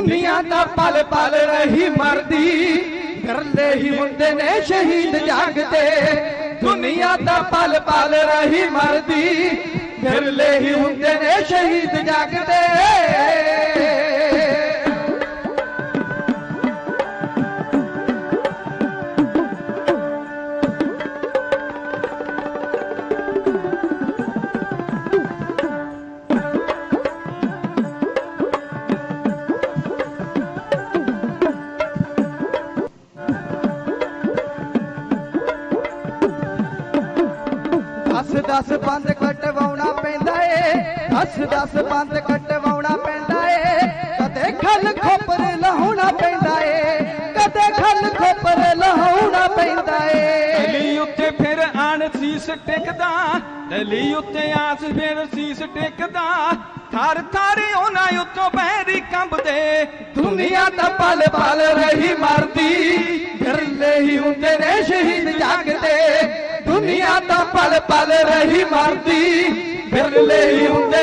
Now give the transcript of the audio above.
ਦੁਨੀਆ ਦਾ ਪਲ ਪਲ ਰਹੀ ਮਰਦੀ। ਫਿਰਲੇ ਹੀ ਹੁੰਦੇ ਨੇ ਸ਼ਹੀਦ ਜਾਗਦੇ। ਦੁਨੀਆ ਦਾ ਪਲ ਪਲ ਰਹੀ ਮਰਦੀ। ਫਿਰਲੇ ਹੀ ਹੁੰਦੇ ਨੇ ਸ਼ਹੀਦ ਜਾਗਦੇ। ਦਸ ਦਸ ਬੰਦ ਕਟਵਾਉਣਾ ਪੈਂਦਾ ਏ। ਦਸ ਦਸ ਬੰਦ ਕਟਵਾਉਣਾ ਪੈਂਦਾ ਏ। ਕਦੇ ਖਲ ਖੋਪਰ ਲਹਾਉਣਾ ਪੈਂਦਾ ਏ। ਕਦੇ ਖਲ ਖੋਪਰ ਲਹਾਉਣਾ ਪੈਂਦਾ ਏ। ਟਲੀ ਉੱਤੇ ਫਿਰ ਆਣ ਸੀਸ ਟਿਕਦਾ। ਟਲੀ ਉੱਤੇ ਆਸ ਫਿਰ ਸੀਸ ਟਿਕਦਾ। ਥਰ ਥਰ ਉਹਨਾਂ ਉੱਤੋਂ ਬਹਿਰੀ ਕੰਬਦੇ। ਦੁਨੀਆ ਤਾਂ ਪਲ ਪਲ ਰਹੀ ਮਰਦੀ। ਫਿਰਲੇ ਹੀ ਹੁੰਦੇ ਨੇ, ਸ਼ਹੀਦ ਜਾਗਦੇ। ਤਾਂ ਪਲ ਪਲ ਰਹੀ ਮਰਦੀ ਫਿਰਲੇ ਹੀ ਹੁੰਦੇ